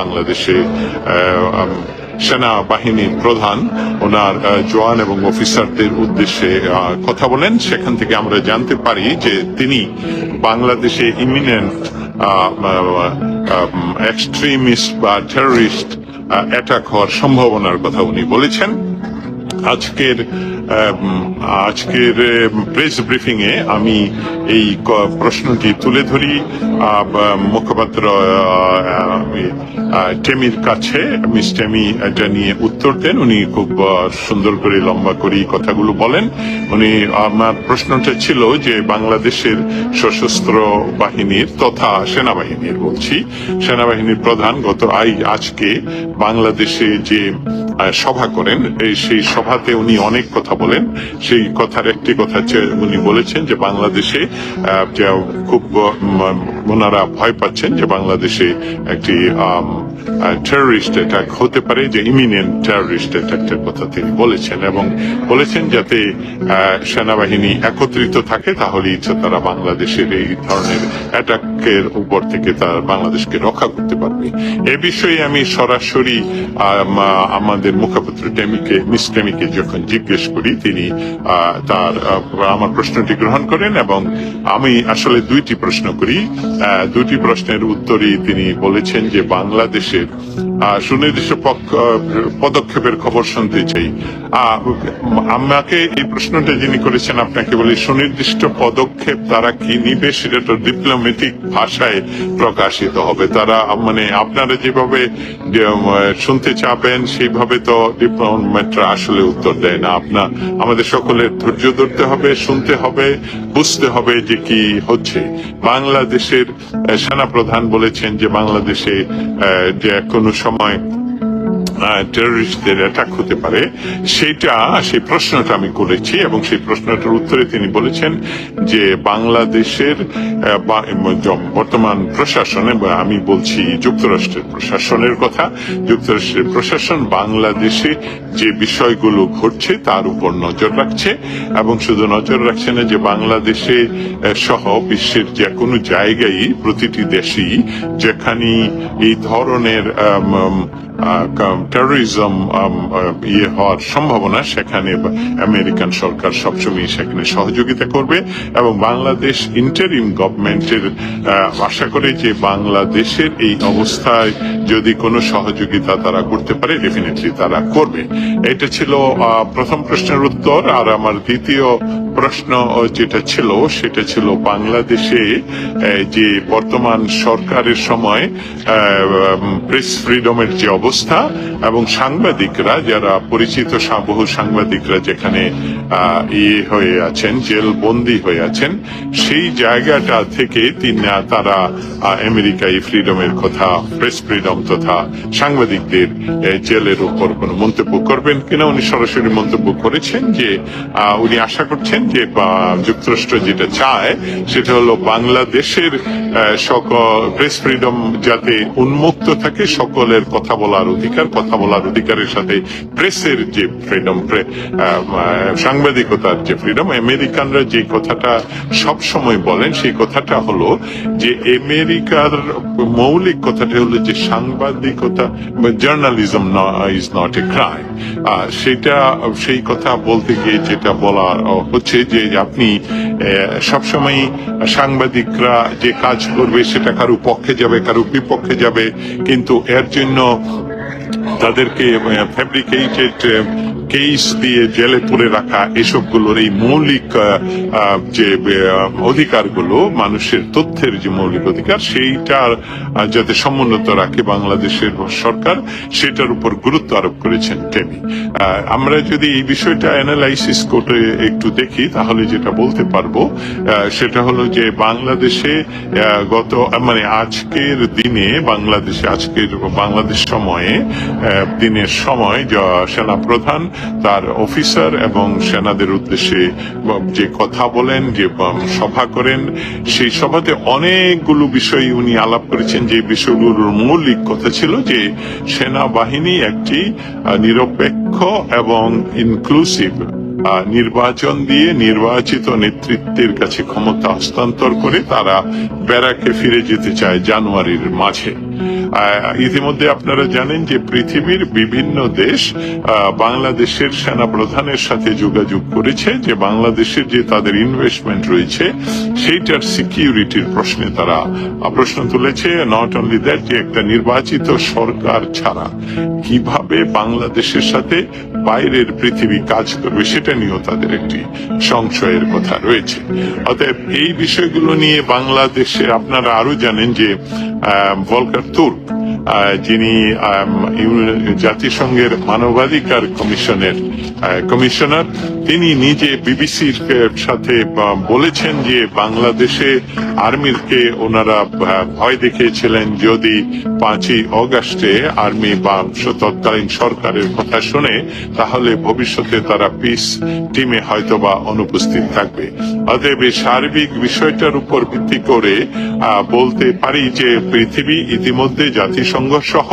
বাংলাদেশে সেনাবাহিনীর প্রধান, ওনার জওয়ান এবং অফিসারদের উদ্দেশ্যে কথা বলেন। সেখান থেকে আমরা জানতে পারি যে তিনি বাংলাদেশে ইমিনেন্ট এক্সট্রিমিস্ট বা টেররিস্ট অ্যাটাক হওয়ার সম্ভাবনার কথা উনি বলেছেন। আজকের আজকের প্রেস ব্রিফিং এ আমি এই প্রশ্নটি তুলে ধরি। মুখপাত্র টেমির কাছে মিস টেমি, এটা নিয়ে উত্তর দেন। উনি খুব সুন্দর করে লম্বা করে কথাগুলো বলেন। উনি, আমার প্রশ্নটা ছিল যে বাংলাদেশের সশস্ত্র বাহিনীর তথা সেনাবাহিনীর বলছি। সেনাবাহিনীর প্রধান গত আই, আজকে বাংলাদেশে যে সভা করেন। এই সেই সভাতে উনি অনেক কথা বলেন। সেই কথার একটি কথা উনি বলেছেন যে বাংলাদেশে খুব ওনারা ভয় পাচ্ছেন যে বাংলাদেশে একটি টেররিস্ট অ্যাটাক হতে পারে যে টেররিস্ট কথা তিনি বলেছেন এবং বলেছেন যাতে সেনাবাহিনী একত্রিত থাকে তাহলেই হচ্ছে তারা বাংলাদেশের এই ধরনের অ্যাটাকের উপর থেকে তার বাংলাদেশকে রক্ষা করতে পারবে। এ বিষয়ে আমি সরাসরি আমাদের মুখপাত্র টেমিকে, মিস টেমিকে যখন জিজ্ঞেস করি, তিনি তার আমার প্রশ্নটি গ্রহণ করেন এবং আমি আসলে দুইটি প্রশ্ন করি। দুটি প্রশ্নের উত্তরই তিনি বলেছেন যে বাংলাদেশের shit. সুনির্দিষ্ট পদক্ষেপের খবর শুনতে চাই। আমাকে এই প্রশ্নটা যিনি করেছেন, আপনাকে বলি, সুনির্দিষ্ট পদক্ষেপ তারা কি নিবে সেটা তো ডিপ্লোমেটিক ভাষায় প্রকাশিত হবে। তারা মানে আপনারা যেভাবে শুনতে চাবেন, সেইভাবে তো ডিপ্লোমেটরা আসলে উত্তর দেয় না। আপনার আমাদের সকলের ধৈর্য ধরতে হবে, শুনতে হবে, বুঝতে হবে যে কি হচ্ছে। বাংলাদেশের সেনাপ্রধান বলেছেন যে বাংলাদেশে যে কোনো সময় টেররিস্টদের অ্যাটাক হতে পারে, সেটা, সেই প্রশ্নটা আমি করেছি এবং সেই প্রশ্নটার উত্তরে তিনি বলেছেন যে বাংলাদেশের বর্তমান প্রশাসনে আমি বলছি যুক্তরাষ্ট্রের প্রশাসনের কথা, যুক্তরাষ্ট্রের প্রশাসন বাংলাদেশে যে বিষয়গুলো ঘটছে তার উপর নজর রাখছে এবং শুধু নজর রাখছে না যে বাংলাদেশে সহ বিশ্বের যে কোনো জায়গায় প্রতিটি দেশেই যেখানে এই ধরনের টেরোরিজম ইয়ে হওয়ার সম্ভাবনা সেখানে আমেরিকান সরকার সবসময় সেখানে সহযোগিতা করবে এবং বাংলাদেশ ইন্টারিম গভর্নমেন্টের আশা করে যে বাংলাদেশের এই অবস্থায় যদি কোনো সহযোগিতা তারা করতে পারে ডেফিনেটলি তারা করবে। এটা ছিল প্রথম প্রশ্নের উত্তর। আর আমার দ্বিতীয় প্রশ্ন যেটা ছিল, সেটা ছিল বাংলাদেশে যে বর্তমান সরকারের সময় প্রেস ফ্রিডমের যে অবস্থা এবং সাংবাদিকরা, যারা পরিচিত বহু সাংবাদিকরা যেখানে ইয়ে হয়ে আছেন, জেল বন্দী হয়ে আছেন। সেই জায়গাটা থেকে তিনি তারা আমেরিকায় ফ্রিডমের কথা, প্রেস ফ্রিডম তথা সাংবাদিকদের জেলের উপর কোনো মন্তব্য করবেন কিনা উনি সরাসরি মন্তব্য করেছেন যে উনি আশা করছেন যে যুক্তরাষ্ট্র যেটা চায়, সেটা হলো বাংলাদেশের সকল প্রেস ফ্রিডম যাতে উন্মুক্ত থাকে, সকলের কথা বলার অধিকার, কথা বলার অধিকারের সাথে প্রেসের যে ফ্রিডম সাংবাদিকতার যে ফ্রিডম আমেরিকানরা যে কথাটা সব সময় বলেন, সেই কথাটা হলো যে আমেরিকার মৌলিক কথাটা হলো যে সাংবাদিকতা journalism is not a crime সেটা, সেই কথা বলতে গিয়ে যেটা বলা হচ্ছে যে আপনি সবসময় সাংবাদিকরা যে কাজ করবে সেটা কারও পক্ষে যাবে, কারও বিপক্ষে যাবে, কিন্তু এর জন্য তাদেরকে ফ্যাব্রিকেটেড কেস দিয়ে জেলে পুরে রাখা এসবগুলোর এই মৌলিক যে অধিকারগুলো, মানুষের তথ্যের যে মৌলিক অধিকার, সেইটার যাতে সমুন্নত রাখে বাংলাদেশের সরকার, সেটার উপর গুরুত্ব আরোপ করেছেন টেমি আমরা যদি এই বিষয়টা অ্যানালাইসিস করে একটু দেখি, তাহলে যেটা বলতে পারব সেটা হলো যে বাংলাদেশে গত মানে আজকের দিনে, বাংলাদেশে আজকের, বাংলাদেশ সময়ে দিনের সময় সেনা প্রধান তার অফিসার এবং সেনাদের উদ্দেশ্যে যে কথা বলেন, যে সভা করেন, সেই সভাতে অনেকগুলো বিষয় উনি আলাপ করেছেন। যে বিষয়গুলোর মৌলিক কথা ছিল যে, সেনাবাহিনী একটি নিরপেক্ষ এবং ইনক্লুসিভ নির্বাচন দিয়ে নির্বাচিত নেতৃত্বের কাছে ক্ষমতা হস্তান্তর করে তারা ব্যারাকে ফিরে যেতে চায় জানুয়ারির মাঝে। ইতিমধ্যে আপনারা জানেন যে পৃথিবীর বিভিন্ন দেশ বাংলাদেশের সেনা প্রধানের সাথে যোগাযোগ করেছে যে বাংলাদেশের যে তাদের ইনভেস্টমেন্ট রয়েছে, সেইটার সিকিউরিটির প্রশ্নে তারা প্রশ্ন তুলেছে। নট অনলি দ্যাট যে একটা নির্বাচিত সরকার ছাড়া কীভাবে বাংলাদেশের সাথে বাইরের পৃথিবী কাজ করবে, সেটা নিয়েও তাদের একটি সংশয়ের কথা রয়েছে। অতএব এই বিষয়গুলো নিয়ে বাংলাদেশে আপনারা আরও জানেন যে ভলকার তুর্ক যিনি জাতিসংঘের মানবাধিকার কমিশনের কমিশনার, তিনি নিজে বিবিসির সাথে বলেছেন যে বাংলাদেশে আর্মিকে ওনারা ভয় দেখিয়েছিলেন যদি পাঁচই অগাস্টে আর্মি বা তৎকালীন সরকারের কথা শুনে, তাহলে ভবিষ্যতে তারা পিস টিমে হয়তো বা অনুপস্থিত থাকবে। অতএব সার্বিক বিষয়টার উপর ভিত্তি করে বলতে পারি যে পৃথিবী ইতিমধ্যে জাতিসংঘ সহ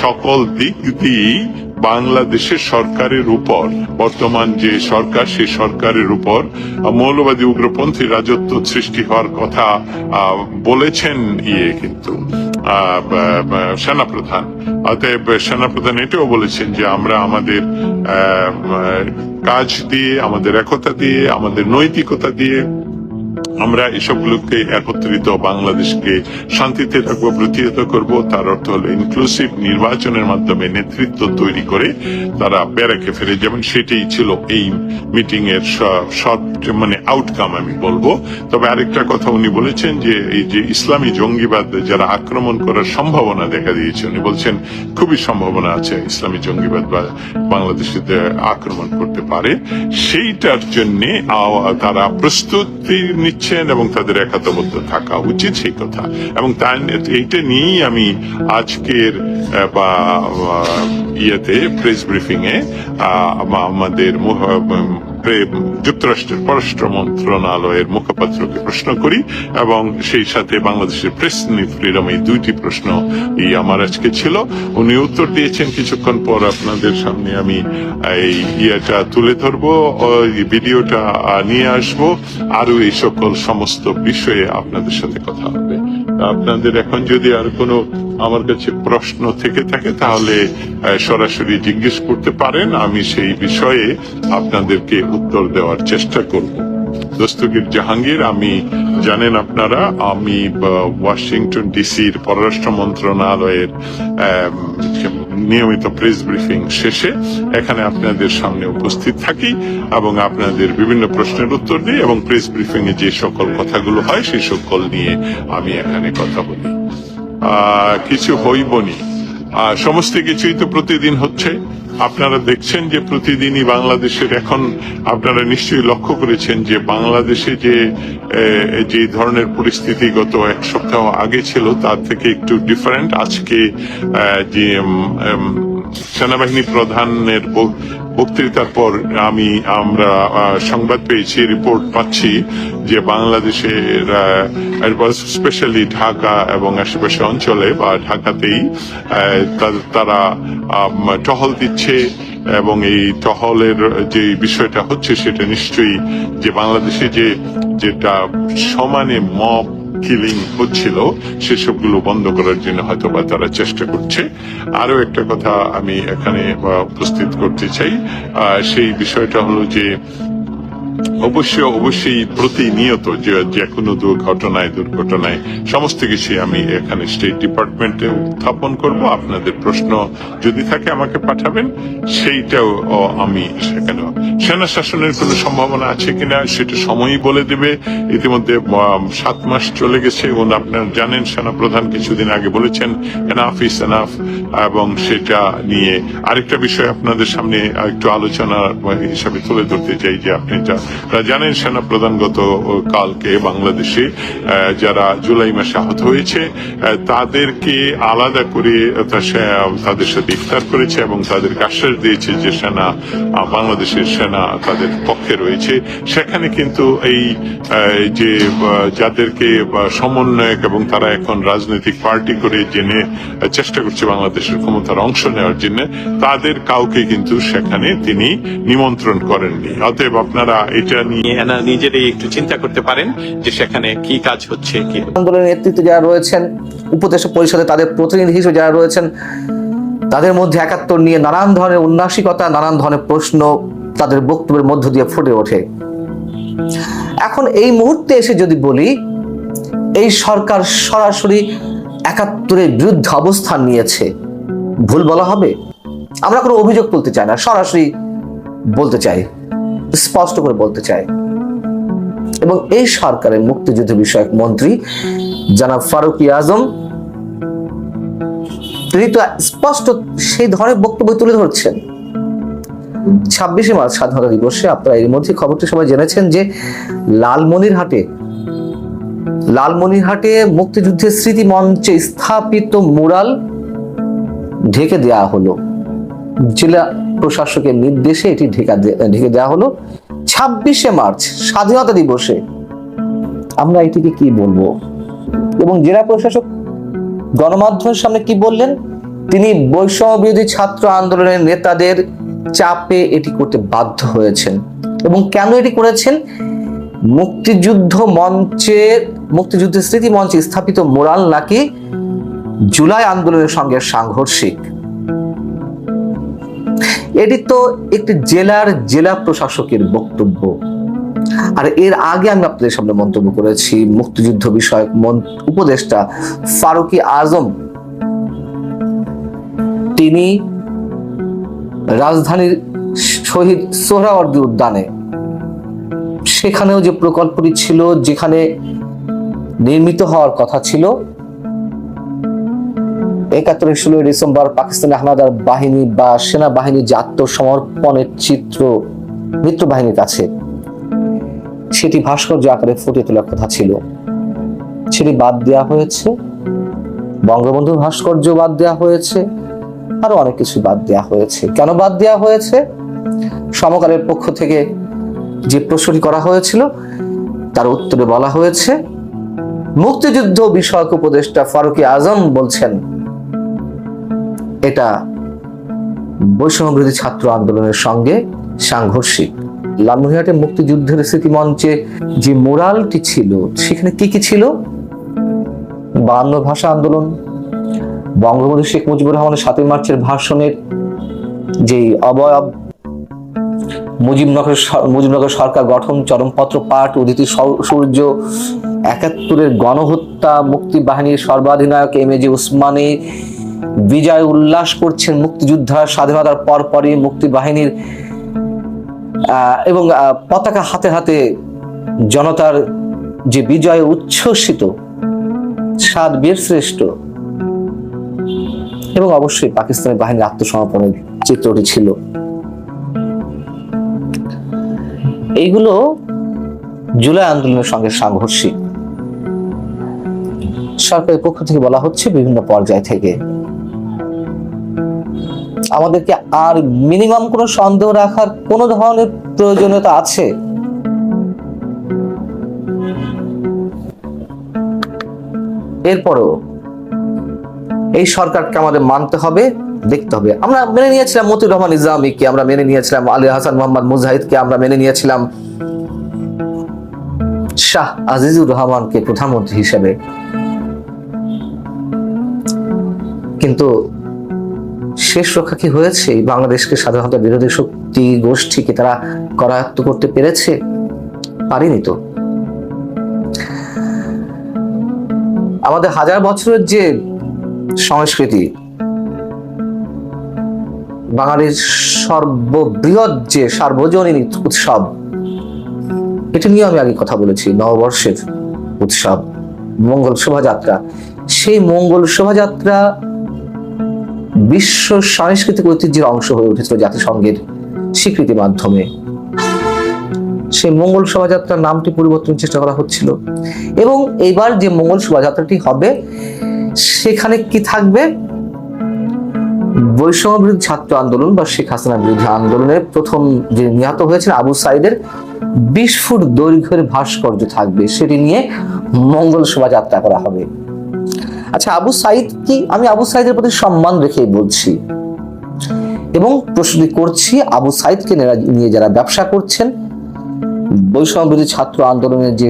সকল দিক দিয়েই বাংলাদেশের সরকারের উপর, বর্তমান যে সরকার, সেই সরকারের উপর মৌলবাদী উগ্রপন্থী রাজত্ব সৃষ্টি হওয়ার কথা বলেছেন ইয়ে কিন্তু সেনাপ্রধান। অতএব সেনাপ্রধান এটাও বলেছেন যে আমরা আমাদের কাজ দিয়ে, আমাদের একতা দিয়ে, আমাদের নৈতিকতা দিয়ে আমরা এসবগুলোকে একত্রিত বাংলাদেশকে শান্তিতে রাখব প্রতিহত করব। তার অর্থ হলো ইনক্লুসিভ নির্বাচনের মাধ্যমে নেতৃত্ব তৈরি করে তারা ব্যারাকে ফিরে যাবেন সেটাই ছিল এই মিটিং এর সব মানে আউটকাম আমি বলব। তবে আরেকটা কথা উনি বলেছেন যে, এই যে ইসলামী জঙ্গিবাদ যারা আক্রমণ করার সম্ভাবনা দেখা দিয়েছে, উনি বলছেন খুবই সম্ভাবনা আছে ইসলামী জঙ্গিবাদ বা বাংলাদেশে আক্রমণ করতে পারে। সেইটার জন্য তারা প্রস্তুতি নিচ্ছেন এবং তাদের একাতবদ্ধ থাকা উচিত, সেই কথা। এবং তাই এইটা নিয়েই আমি আজকের বা ইয়েতে প্রেস ব্রিফিং এ আমাদের মুহ- যুক্তরাষ্ট্রের পররাষ্ট্র মন্ত্রণালয়ের মুখপাত্রকে প্রশ্ন করি এবং সেই সাথে বাংলাদেশের প্রেস ফ্রিডম এই দুইটি প্রশ্ন আমার আজকে ছিল। উনি উত্তর দিয়েছেন কিছুক্ষণ পর আপনাদের সামনে আমি এই ইয়েটা তুলে ধরবো ভিডিওটা নিয়ে আসব। আরও এই সকল সমস্ত বিষয়ে আপনাদের সাথে কথা হবে। আপনাদের এখন যদি আর কোনো আমার কাছে প্রশ্ন থেকে থাকে, তাহলে সরাসরি জিজ্ঞেস করতে পারেন, আমি সেই বিষয়ে আপনাদেরকে উত্তর দেওয়ার চেষ্টা করব। দস্তগীর জাহাঙ্গীর, আমি জানেন আপনারা, আমি ওয়াশিংটন ডিসির পররাষ্ট্র মন্ত্রণালয়ের নিয়মিত প্রেস ব্রিফিং শেষে এখানে আপনাদের সামনে উপস্থিত থাকি এবং আপনাদের বিভিন্ন প্রশ্নের উত্তর দিই এবং প্রেস ব্রিফিং এ যে সকল কথাগুলো হয়, সেই সকল নিয়ে আমি এখানে কথা বলি। কিছু হইবনি। সমস্ত কিছুই তো প্রতিদিন হচ্ছে। আপনারা দেখছেন যে প্রতিদিনই বাংলাদেশের এখন আপনারা নিশ্চয়ই লক্ষ্য করেছেন যে বাংলাদেশে যে যে ধরনের পরিস্থিতি গত এক সপ্তাহ আগে ছিল, তার থেকে একটু ডিফারেন্ট আজকে যে সেনাবাহিনী প্রধানের বক্তৃতার পর আমি, আমরা সংবাদ পেয়েছি, রিপোর্ট পাচ্ছি যে বাংলাদেশের স্পেশালি ঢাকা এবং আশেপাশে অঞ্চলে বা ঢাকাতেই তারা টহল দিচ্ছে এবং এই টহলের যে বিষয়টা হচ্ছে সেটা নিশ্চয়ই যে বাংলাদেশে যে, যেটা সমানে মব কিলিং হচ্ছিল, সেসবগুলো বন্ধ করার জন্য হয়তো বা তারা চেষ্টা করছে। আরও একটা কথা আমি এখানে উপস্থিত করতে চাই। সেই বিষয়টা হলো যে অবশ্যই অবশ্যই প্রতিনিয়ত যে যে কোনো দুর্ঘটনায় দুর্ঘটনায় সমস্ত কিছু আমি এখানে স্টেট ডিপার্টমেন্টে উত্থাপন করব। আপনাদের প্রশ্ন যদি থাকে আমাকে পাঠাবেন, সেইটাও আমি সেখানে সেনা শাসনের কোনো সম্ভাবনা আছে কিনা সেটা সময়ই বলে দেবে। ইতিমধ্যে সাত মাস চলে গেছে। এবং আপনারা জানেন, সেনা প্রধান কিছুদিন আগে বলেছেন এনাফ ইস এনাফ এবং সেটা নিয়ে আরেকটা বিষয় আপনাদের সামনে একটু আলোচনা হিসাবে তুলে ধরতে চাই যে, আপনি যা জানেন সেনা প্রধান গত কালকে বাংলাদেশে যারা জুলাই মাসে আহত হয়েছে তাদেরকে আলাদা করে তাদের সাথে ইফতার করেছে এবং তাদেরকে আশ্বাস দিয়েছে যে সেনা বাংলাদেশের সেনা তাদের পক্ষে রয়েছে। সেখানে কিন্তু এই যে যাদেরকে সমন্বয়ক এবং তারা এখন রাজনৈতিক পার্টি করে জেনে, চেষ্টা করছে বাংলাদেশের ক্ষমতার অংশ নেওয়ার জন্য, তাদের কাউকে কিন্তু সেখানে তিনি নিমন্ত্রণ করেননি। অতএব আপনারা এটা নিয়ে এনা নিজেরাই একটু চিন্তা করতে পারেন যে সেখানে কি কাজ হচ্ছে, কি আন্দোলনের নেতৃত্বে যারা রয়েছেন, উপদেষ্টা পরিষদে তাদের প্রতিনিধি হিসেবে যারা রয়েছেন, তাদের মধ্যে একাত্তর নিয়ে নানান ধরনের উন্নাসিকতা নানান ধরনের প্রশ্ন তাদের বক্তব্যের মধ্য দিয়ে ফুটে ওঠে। এখন এই মুহূর্তে এসে যদি বলি, এই সরকার সরাসরি একাত্তরের বিরুদ্ধে অবস্থান নিয়েছে, ভুল বলা হবে? আমরা কোনো অভিযোগ তুলতে চাই না, সরাসরি বলতে চাই। স্পষ্ট করে বলতে চাই। এবং এই সরকারের মুক্তিযুদ্ধ বিষয়ক মন্ত্রী জনাব ফারুকি আজম, তিনি তো স্পষ্ট সেই ধরনের বক্তব্য তুলে ধরছেন। ছাব্বিশে মার্চ স্বাধীনতা দিবসে আপনারা এর মধ্যে খবরটি সবাই জেনেছেন যে লালমনিরহাটে লালমনিরহাটে মুক্তিযুদ্ধের স্মৃতি মঞ্চে স্থাপিত মুরাল ঢেকে দেয়া হলো। জেলা প্রশাসকের নির্দেশে এটি ঢেকা ঢেকে দেওয়া হলো। ছাব্বিশে মার্চ, স্বাধীনতা দিবসে। আমরা এটিকে কি বলব? এবং জেলা প্রশাসক গণমাধ্যমের সামনে কি বললেন? তিনি বৈষম্য বিরোধী ছাত্র আন্দোলনের নেতাদের চাপে এটি করতে বাধ্য হয়েছেন। এবং কেন এটি করেছেন? মুক্তিযুদ্ধ মঞ্চে, মুক্তিযুদ্ধের স্মৃতি মঞ্চে স্থাপিত মোরাল নাকি জুলাই আন্দোলনের সঙ্গে সাংঘর্ষিক? এটি তো একটি জেলার জেলা প্রশাসকের বক্তব্য। আর এর আগে আমি আপনাদের সামনে মন্তব্য করেছি, মুক্তিযুদ্ধ বিষয়ক উপদেষ্টা ফারুকি আজম। তিনি রাজধানীর শহীদ সোহরাওয়ার্দী উদ্যানে। সেখানেও যে প্রকল্পটি ছিল, যেখানে নির্মিত হওয়ার কথা ছিল একাত্তরের ষোলোই ডিসেম্বর পাকিস্তানি হানাদার বাহিনী বা সেনাবাহিনী যে আত্মসমর্পণের চিত্র মিত্র বাহিনীর কাছে, সেটি ভাস্কর্য আকারে ফুটিয়ে তোলার কথা ছিল। সেটি বাদ দেওয়া হয়েছে বঙ্গবন্ধু ভাস্কর্য বাদ দেওয়া হয়েছে আরও অনেক কিছু বাদ দেওয়া হয়েছে। কেন বাদ দেওয়া হয়েছে? সমকালের পক্ষ থেকে যে প্রশ্নটি করা হয়েছিল, তার উত্তরে বলা হয়েছে, মুক্তিযুদ্ধ বিষয়ক উপদেষ্টা ফারুকি আজম বলছেন এটা বৈষম্য বিরোধী ছাত্র আন্দোলনের সঙ্গে সাংঘর্ষিক। লালমনিরহাটে মুক্তিযুদ্ধের স্মৃতি মঞ্চে যে মোরালটি ছিল, সেখানে কি কি ছিল? বায়ান্ন ভাষা আন্দোলন, বঙ্গবন্ধু শেখ মুজিবুর রহমানের সাতই মার্চের ভাষণের যে অবয়ব মুজিবনগর মুজিবনগর সরকার গঠন, চরমপত্র পাঠ, উদিতি সূর্য, একাত্তরের গণহত্যা, মুক্তি বাহিনীর সর্বাধিনায়ক এম এ জি উসমানী বিজয় উল্লাস করছেন মুক্তিযোদ্ধা স্বাধীনতার পরপরই মুক্তি বাহিনীর এবং পতাকা হাতে হাতে জনতার যে বিজয়ে উচ্ছ্বসিত সাত বীর শ্রেষ্ঠ এবং অবশ্যই পাকিস্তানের বাহিনীর আত্মসমর্পণের চিত্রটি ছিল। এইগুলো জুলাই আন্দোলনের সঙ্গে সাংঘর্ষিক। সরকারের পক্ষ থেকে বলা হচ্ছে বিভিন্ন পর্যায় থেকে আমাদেরকে আর মিনিমাম কোনো সন্দেহ রাখার কোনো ধরনের প্রয়োজনীয়তা আছে? এরপরও এই সরকারকে আমাদের মানতে হবে, দেখতে হবে। আমরা মেনে নিয়েছিলাম মতিউর রহমান ইসলামীকে আমরা মেনে নিয়েছিলাম আলী হাসান মোহাম্মদ মুজাহিদকে, আমরা মেনে নিয়েছিলাম শাহ আজিজুর রহমানকে প্রধানমন্ত্রী হিসেবে। কিন্তু শেষ রক্ষা কি হয়েছে? বাংলাদেশকে স্বাধীনতা বিরোধী শক্তি গোষ্ঠীকে তারা করায়ত্ত করতে পেরেছে? পারিনি তো। আমাদের হাজার বছরের যে সংস্কৃতি, বাঙালির সর্ববৃহৎ যে সার্বজনীন উৎসব, এটা নিয়ে আমি আগে কথা বলেছি, নববর্ষের উৎসব, মঙ্গল শোভাযাত্রা। সেই মঙ্গল শোভাযাত্রা বিশ্ব সাংস্কৃতিক ঐতিহ্যের অংশ হয়ে উঠেছিল জাতিসংঘের স্বীকৃতির মাধ্যমে। সেই মঙ্গল শোভাযাত্রার নামটি পরিবর্তনের চেষ্টা করা হচ্ছিল। এবং এইবার যে মঙ্গল শোভাযাত্রাটি হবে, সেখানে কি থাকবে? বৈষম্য বিরোধী ছাত্র আন্দোলন বা শেখ হাসিনা বিরোধী আন্দোলনের প্রথম যে নিহত হয়েছেন আবু সাইদের বিশ ফুট দৈর্ঘ্যের ভাস্কর্য থাকবে। সেটি নিয়ে মঙ্গল শোভাযাত্রা করা হবে। আচ্ছা আবু সাইদ কি? আমি আবু সাইদের প্রতি সম্মান রেখেই বলছি। এবং প্রশ্নটি করছি, আবু সাইদকে নিয়ে যারা ব্যবসা করছেন, বৈষম্যবিরোধী ছাত্র আন্দোলনে যে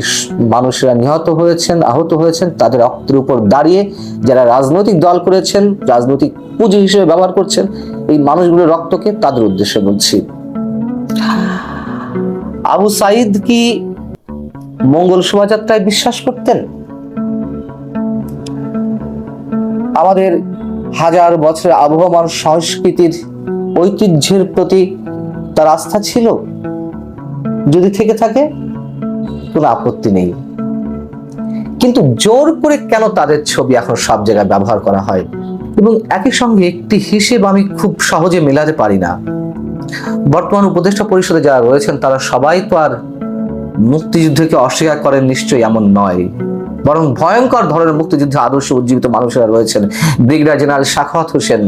মানুষেরা নিহত হয়েছেন, আহত হয়েছেন, তাদের রক্তের উপর দাঁড়িয়ে যারা রাজনৈতিক দল করেছেন, রাজনৈতিক পুঁজি হিসেবে ব্যবহার করছেন, এই মানুষগুলোর রক্তকে তাদের উদ্দেশ্যে বলছি। আবু সাইদ কি মঙ্গল শোভাযাত্রায় বিশ্বাস করতেন? আমাদের হাজার বছরের আবহমান সংস্কৃতির ঐতিহ্যের প্রতি তার আস্থা ছিল? যদি থেকে থাকে, কোনো আপত্তি নেই। কিন্তু জোর করে কেন তাদের ছবি এখন সব জায়গায় ব্যবহার করা হয়? এবং একই সঙ্গে একটি হিসেব আমি খুব সহজে মেলাতে পারি না। বর্তমান উপদেষ্টা পরিষদে যারা রয়েছেন, তারা সবাই তো আর মুক্তিযুদ্ধকে অস্বীকার করেন নিশ্চয়ই এমন নয়। বরং ভয়ঙ্কর ধরনের মুক্তিযুদ্ধ আদর্শ উজ্জীবিত মানুষেরা রয়েছেন। ব্রিগেডিয়ার জেনারেল শাখাওয়াত হোসেন,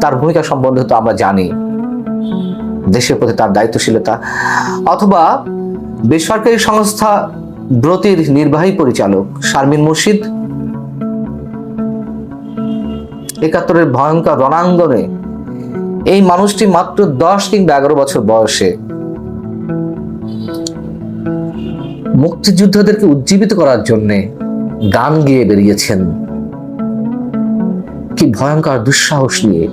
তার ভূমিকা সম্বন্ধে তো আমরা জানি। দেশের প্রতি তার দায়িত্বশীলতা অথবা বেসরকারি সংস্থা ব্রতির নির্বাহী পরিচালক শারমিন মুর্শিদ একাত্তরের ভয়ঙ্কর রণাঙ্গনে এই মানুষটি মাত্র দশ কিংবা এগারো বছর বয়সে মুক্তিযোদ্ধাদেরকে উজ্জীবিত করার জন্যে গান গেয়ে বেরিয়েছেন। কি ভয়ঙ্কর দুঃসাহস নিয়ে।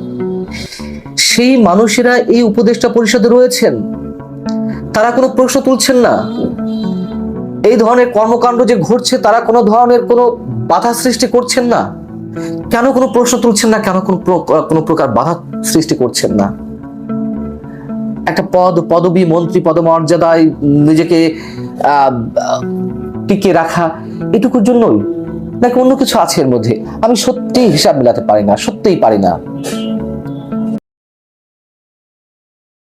সেই মানুষেরা এই উপদেষ্টা পরিষদে রয়েছেন। তারা কোনো প্রশ্ন তুলছেন না। এই ধরনের কর্মকাণ্ড যে ঘটছে, তারা কোনো ধরনের কোনো বাধা সৃষ্টি করছেন না। কেন কোনো প্রশ্ন তুলছেন না? কেন কোনো কোনো প্রকার বাধা সৃষ্টি করছেন না? একটা পদ, পদবী মন্ত্রী পদমর্যাদায় নিজেকে টিকে রাখা এটুকুর জন্যই? নাকি অন্য কিছু আছে এর মধ্যে? আমি সত্যিই হিসাব মেলাতে পারি না, সত্যিই পারি না।